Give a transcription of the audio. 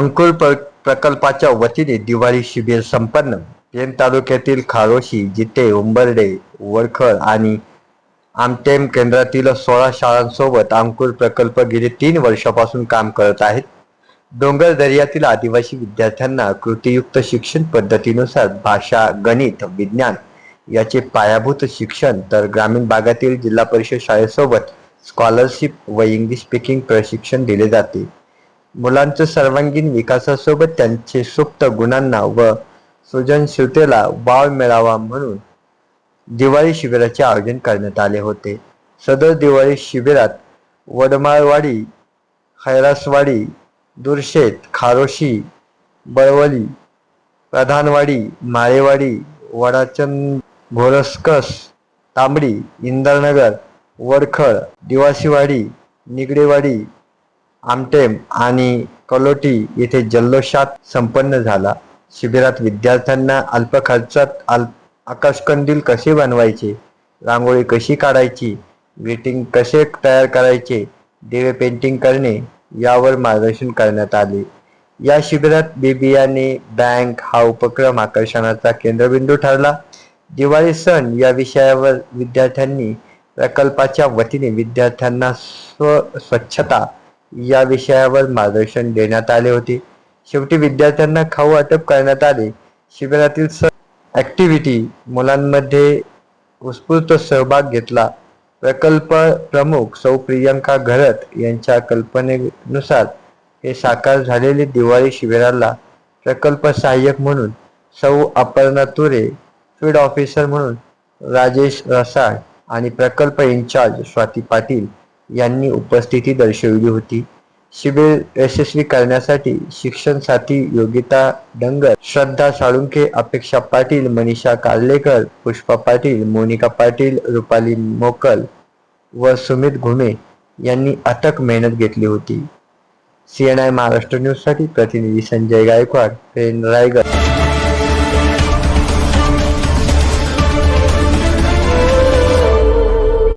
अंकुर प्र प्रकल्पाच्या वतीने दिवाळी शिबिर संपन्न. पेन तालुक्यातील खारोशी जिते उंबर्डे वरखळ आणि आमटेम केंद्रातील सोळा शाळांसोबत अंकुर प्रकल्प गेली तीन वर्षापासून काम करत आहेत. डोंगर दर्यातील आदिवासी विद्यार्थ्यांना कृतीयुक्त शिक्षण पद्धतीनुसार भाषा गणित विज्ञान याचे पायाभूत शिक्षण तर ग्रामीण भागातील जिल्हा परिषद शाळेसोबत स्कॉलरशिप व इंग्लिश स्पीकिंग प्रशिक्षण दिले जाते. मुलांच्या सर्वांगीण विकासासोबत त्यांचे सुप्त गुणांना व सृजनशीलतेला वाव मिळावा म्हणून दिवाळी शिबिराचे आयोजन करण्यात आले होते. सदर दिवाळी शिबिरात वडमाळवाडी खैरासवाडी दुर्शेत खारोशी बळवली प्रधानवाडी माळेवाडी वडाचंद घोरसकस तांबडी इंदरनगर वडखळ दिवासीवाडी निगडेवाडी आमटेम आणि कलोटी येथे जल्लोषात संपन्न झाला. शिबिरात विद्यार्थ्यांना अल्प खर्चात अल्प आकाशकंदील कसे बनवायचे? रांगोळी कशी काढायची? ग्रीटिंग कसे तयार करायचे? दिवे पेंटिंग करणे यावर मार्गदर्शन करण्यात आले. या शिबिरात बीबियाने बँक हा उपक्रम आकर्षणाचा केंद्रबिंदू ठरला. दिवाळी सण या विषयावर विद्यार्थ्यांनी प्रकल्पाच्या वतीने विद्यार्थ्यांना स्व स्वच्छता या विषयावर मार्गदर्शन देण्यात आले होते. शेवटी विद्यार्थ्यांना खाऊ वाटप करण्यात आले. शिबिरातील स ऍक्टिव्हिटी मुलांमध्ये उत्स्फूर्त सहभाग घेतला. प्रकल्प प्रमुख सौ प्रियंका घरत यांच्या कल्पनेनुसार हे साकार झालेले दिवाळी शिबिराला प्रकल्प सहाय्यक म्हणून सौ अपर्णा तुरे फील्ड ऑफिसर म्हणून राजेश रसाळ आणि प्रकल्प इन्चार्ज स्वाती पाटील यांनी उपस्थिती दर्शविली होती. शिबिर यशस्वी करण्यासाठी शिक्षण साथी योगिता डंगर श्रद्धा साळुंखे अपेक्षा पाटील मनीषा कार्लेकर पुष्पा पाटील मोनिका पाटील रुपाली मोकल व सुमित घुमे यांनी अथक मेहनत घेतली होती. सीएनआय महाराष्ट्र न्यूजसाठी प्रतिनिधी संजय गायकवाड रायगड.